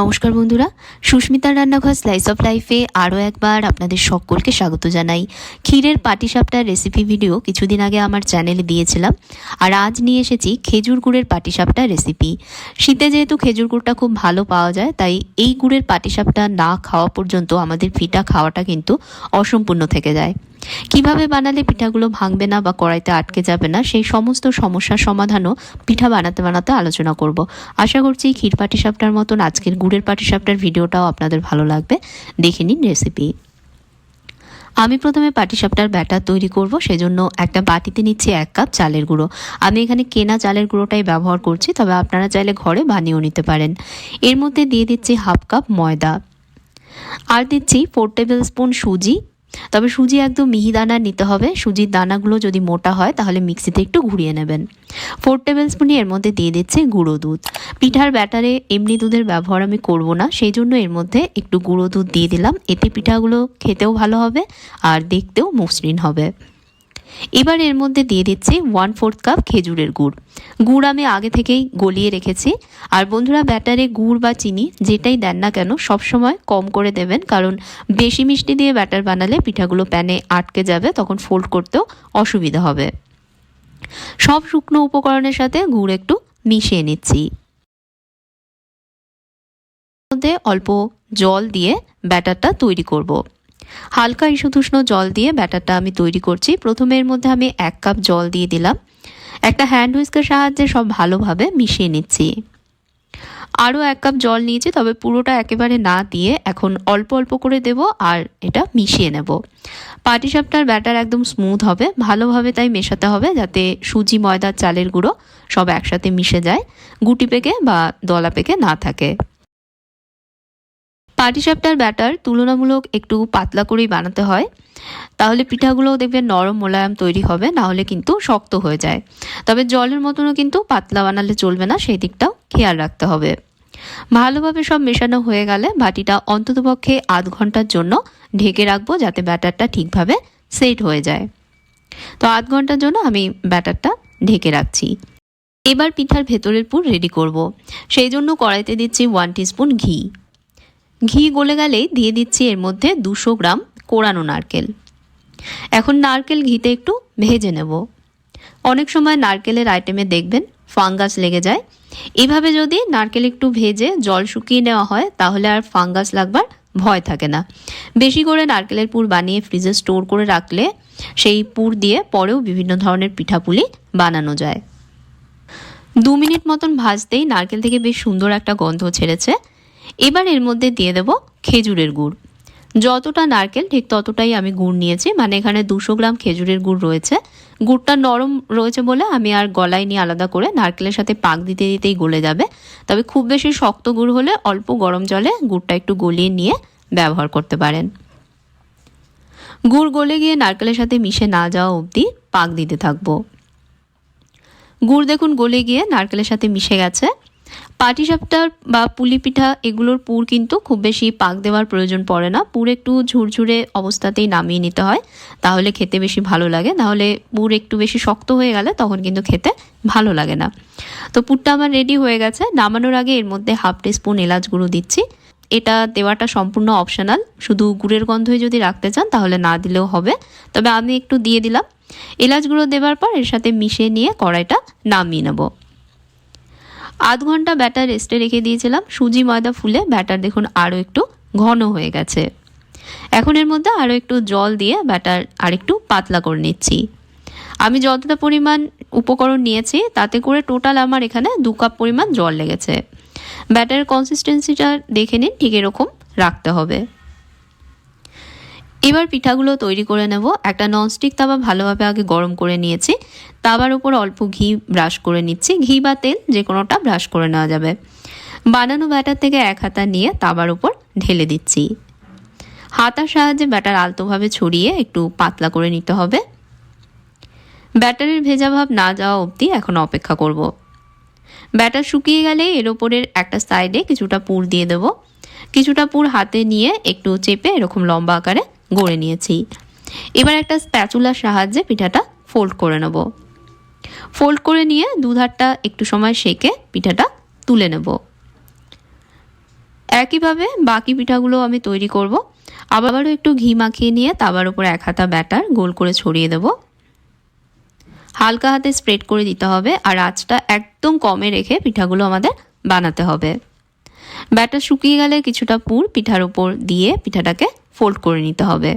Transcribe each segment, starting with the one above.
নমস্কার বন্ধুরা। সুস্মিতার রান্নাঘর স্লাইস অফ লাইফে আরও একবার আপনাদের সকলকে স্বাগত জানাই। ক্ষীরের পাটিসাপটার রেসিপি ভিডিও কিছুদিন আগে আমার চ্যানেলে দিয়েছিলাম। আর আজ নিয়ে এসেছি খেজুর গুড়ের পাটিসাপটা রেসিপি শীতে যেহেতু খেজুর গুড়টা খুব ভালো পাওয়া যায়, তাই এই গুড়ের পাটিসাপটা না খাওয়া পর্যন্ত আমাদের ফিটা খাওয়াটা কিন্তু অসম্পূর্ণ থেকে যায়। কীভাবে বানালে পিঠাগুলো ভাঙবে না বা কড়াইতে আটকে যাবে না, সেই সমস্ত সমস্যার সমাধানও পিঠা বানাতে বানাতে আলোচনা করব। আশা করছি ক্ষীর পাটিসাপটার মতন আজকের গুড়ের পাটিসাপটার ভিডিওটাও আপনাদের ভালো লাগবে। দেখে নিন রেসিপি আমি প্রথমে পাটিসাপটার ব্যাটার তৈরি করব, সেজন্য একটা বাটিতে নিচ্ছি এক কাপ চালের গুঁড়ো। আমি এখানে কেনা চালের গুঁড়োটাই ব্যবহার করছি, তবে আপনারা চাইলে ঘরে বানিয়েও নিতে পারেন। এর মধ্যে দিয়ে দিচ্ছি হাফ কাপ ময়দা। আর দিচ্ছি ফোর টেবিল স্পুন সুজি তবে সুজি একদম মিহি দানা নিতে হবে। সুজির দানাগুলো যদি মোটা হয়, তাহলে মিক্সিতে একটু ঘুরিয়ে নেবেন। ফোর টেবিল স্পুনই এর মধ্যে দিয়ে দিচ্ছে গুঁড়ো দুধ। পিঠার ব্যাটারে এমনি দুধের ব্যবহার আমি করব না, সেই জন্য এর মধ্যে একটু গুঁড়ো দুধ দিয়ে দিলাম। এতে পিঠাগুলো খেতেও ভালো হবে, আর দেখতেও মসৃণ হবে। এবার এর মধ্যে দিয়ে দিচ্ছি ওয়ান ফোর্থ কাপ খেজুরের গুড়। গুড় আমি আগে থেকেই গলিয়ে রেখেছি। আর বন্ধুরা, ব্যাটারে গুড় বা চিনি যেটাই দেন না কেন সবসময় কম করে দেবেন, কারণ বেশি মিষ্টি দিয়ে ব্যাটার বানালে পিঠাগুলো প্যানে আটকে যাবে, তখন ফোল্ড করতেও অসুবিধা হবে। সব শুকনো উপকরণের সাথে গুড় একটু মিশিয়ে নিচ্ছি। মধ্যে অল্প জল দিয়ে ব্যাটারটা তৈরি করব। হালকা ইসুতুষ্ণ জল দিয়ে ব্যাটারটা আমি তৈরি করছি। প্রথমে এর মধ্যে আমি এক কাপ জল দিয়ে দিলাম। একটা হ্যান্ড হুইস্কের সাহায্যে সব ভালোভাবে মিশিয়ে নিচ্ছি। আরও এক কাপ জল নিয়েছি, তবে পুরোটা একেবারে না দিয়ে এখন অল্প অল্প করে দেব আর এটা মিশিয়ে নেব। পাটিসাপটার ব্যাটার একদম স্মুথ হবে, ভালোভাবে তাই মেশাতে হবে যাতে সুজি, ময়দার চালের গুঁড়ো সব একসাথে মিশে যায়, গুটি পেকে বা দলা পেকে না থাকে। পাটিসাপটার ব্যাটার তুলনামূলক একটু পাতলা করেই বানাতে হয়। তাহলে পিঠাগুলো দেখবেন নরম মোলায়েম তৈরি হবে না হলে কিন্তু শক্ত হয়ে যায়। তবে জলের মতনও কিন্তু পাতলা বানালে চলবে না, সেই দিকটাও খেয়াল রাখতে হবে। ভালোভাবে সব মেশানো হয়ে গেলে বাটিটা অন্ততপক্ষে আধ ঘণ্টার জন্য ঢেকে রাখব যাতে ব্যাটারটা ঠিকভাবে সেট হয়ে যায়। তো আধ ঘণ্টার জন্য আমি ব্যাটারটা ঢেকে রাখছি। এবার পিঠার ভেতরের পুর রেডি করব। সেই জন্য কড়াইতে দিচ্ছি ওয়ান টিস্পুন ঘি। ঘি গলে গেলেই দিয়ে দিচ্ছি এর মধ্যে দুশো গ্রাম কোরানো নারকেল। এখন নারকেল ঘিতে একটু ভেজে নেব। অনেক সময় নারকেলের আইটেমে দেখবেন ফাঙ্গাস লেগে যায়। এভাবে যদি নারকেল একটু ভেজে জল শুকিয়ে নেওয়া হয়, তাহলে আর ফাঙ্গাস লাগবার ভয় থাকে না। বেশি করে নারকেলের পুর বানিয়ে ফ্রিজে স্টোর করে রাখলে সেই পুর দিয়ে পরেও বিভিন্ন ধরনের পিঠাপুলি বানানো যায়। দু মিনিট মতন ভাজতেই নারকেল থেকে বেশ সুন্দর একটা গন্ধ ছেড়েছে। এবার এর মধ্যে দিয়ে দেব খেজুরের গুড়। যতটা নারকেল, ঠিক ততটাই আমি গুড় নিয়েছি। মানে এখানে দুশো গ্রাম খেজুরের গুড় রয়েছে। গুড়টা নরম রয়েছে বলে আমি আর গলায় নিয়ে আলাদা করে নারকেলের সাথে পাক দিতে দিতেই গলে যাবে। তবে খুব বেশি শক্ত গুড় হলে অল্প গরম জলে গুড়টা একটু গলিয়ে নিয়ে ব্যবহার করতে পারেন। গুড় গলে গিয়ে নারকেলের সাথে মিশে না যাওয়া অবধি পাক দিতে থাকব। গুড় দেখুন গলে গিয়ে নারকেলের সাথে মিশে গেছে। পাটিসাপটার বা পুলি পিঠা এগুলোর পুর কিন্তু খুব বেশি পাক দেওয়ার প্রয়োজন পড়ে না। পুর একটু ঝুরঝুরে অবস্থাতেই নামিয়ে নিতে হয়। তাহলে খেতে বেশি ভালো লাগে। নাহলে পুর একটু বেশি শক্ত হয়ে গেলে তখন কিন্তু খেতে ভালো লাগে না। তো পুরটা আমার রেডি হয়ে গেছে। নামানোর আগে এর মধ্যে হাফ টিস্পুন এলাচ গুঁড়ো দিচ্ছি। এটা দেওয়াটা সম্পূর্ণ অপশনাল শুধু গুড়ের গন্ধই যদি রাখতে চান তাহলে না দিলেও হবে। তবে আমি একটু দিয়ে দিলাম। এলাচ গুঁড়ো দেওয়ার পর এর সাথে মিশিয়ে নিয়ে কড়াইটা নামিয়ে নেব। আধ ঘণ্টা ব্যাটার রেস্টে রেখে দিয়েছিলাম। সুজি, ময়দা, ফুলে ব্যাটার দেখুন আরও একটু ঘন হয়ে গেছে। এখন এর মধ্যে আরও একটু জল দিয়ে ব্যাটার আরেকটু পাতলা করে নিচ্ছি। আমি যতটা পরিমাণ উপকরণ নিয়েছি, তাতে করে টোটাল আমার এখানে দু কাপ পরিমাণ জল লেগেছে। ব্যাটারের কনসিস্টেন্সিটা দেখে নিন, ঠিক এরকম রাখতে হবে। এবার পিঠাগুলো তৈরি করে নেব। একটা ননস্টিক তাওয়া ভালোভাবে আগে গরম করে নিয়েছি। তাওয়ার উপর অল্প ঘি ব্রাশ করে নিচ্ছি। ঘি বা তেল যে কোনোটা ব্রাশ করে নেওয়া যাবে। বানানো ব্যাটার থেকে এক হাতা নিয়ে তাওয়ার উপর ঢেলে দিচ্ছি। হাতার সাহায্যে ব্যাটার আলতোভাবে ছড়িয়ে একটু পাতলা করে নিতে হবে। ব্যাটারের ভেজা ভাব না যাওয়া অবধি এখন অপেক্ষা করব। ব্যাটার শুকিয়ে গেলে এর ওপরের একটা সাইডে কিছুটা পুর দিয়ে দেব। কিছুটা পুর হাতে নিয়ে একটু চেপে এরকম লম্বা আকারে গড়ে নিয়েছি। এবার একটা স্প্যাচুলার সাহায্যে পিঠাটা ফোল্ড করে নেব। ফোল্ড করে নিয়ে দুধারটা একটু সময় সেকে পিঠাটা তুলে নেব। একইভাবে বাকি পিঠাগুলো আমি তৈরি করব। আবারও একটু ঘি মাখিয়ে নিয়ে তাবার উপর এক হাতা ব্যাটার গোল করে ছড়িয়ে দেব। হালকা হাতে স্প্রেড করে দিতে হবে আর আঁচটা একদম কমে রেখে পিঠাগুলো আমাদের বানাতে হবে। ব্যাটার শুকিয়ে গেলে কিছুটা পুর পিঠার উপর দিয়ে পিঠাটাকে ফোল্ড করে নিতে হবে।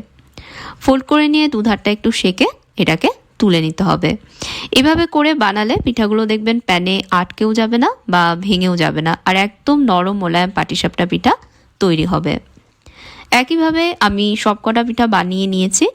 ফোল্ড করে নিয়ে দুধারটা একটু সেকে এটাকে তুলে নিতে হবে। এভাবে করে বানালে পিঠাগুলো দেখবেন প্যানে আটকেও যাবে না বা ভেঙেও যাবে না আর একদম নরম মোলায়েম পাটিসাপটা পিঠা তৈরি হবে। একইভাবে আমি সব কটা পিঠা বানিয়ে নিয়েছি।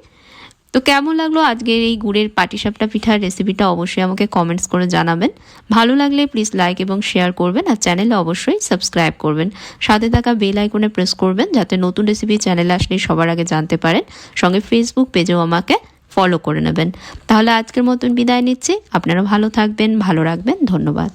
তো কেমন লাগল আজকের এই গুড়ের পাটিসাপটা পিঠার রেসিপিটা অবশ্যই আমাকে কমেন্টস করে জানাবেন। ভালো লাগলে প্লিজ লাইক এবং শেয়ার করবেন আর চ্যানেলে অবশ্যই সাবস্ক্রাইব করবেন। সাথে থাকা বেল আইকনে প্রেস করবেন যাতে নতুন রেসিপি চ্যানেলে আসলে সবার আগে জানতে পারেন। সঙ্গে ফেসবুক পেজেও আমাকে ফলো করে নেবেন। তাহলে আজকের মতন বিদায় নিচ্ছি। আপনারা ভালো থাকবেন, ভালো রাখবেন। ধন্যবাদ।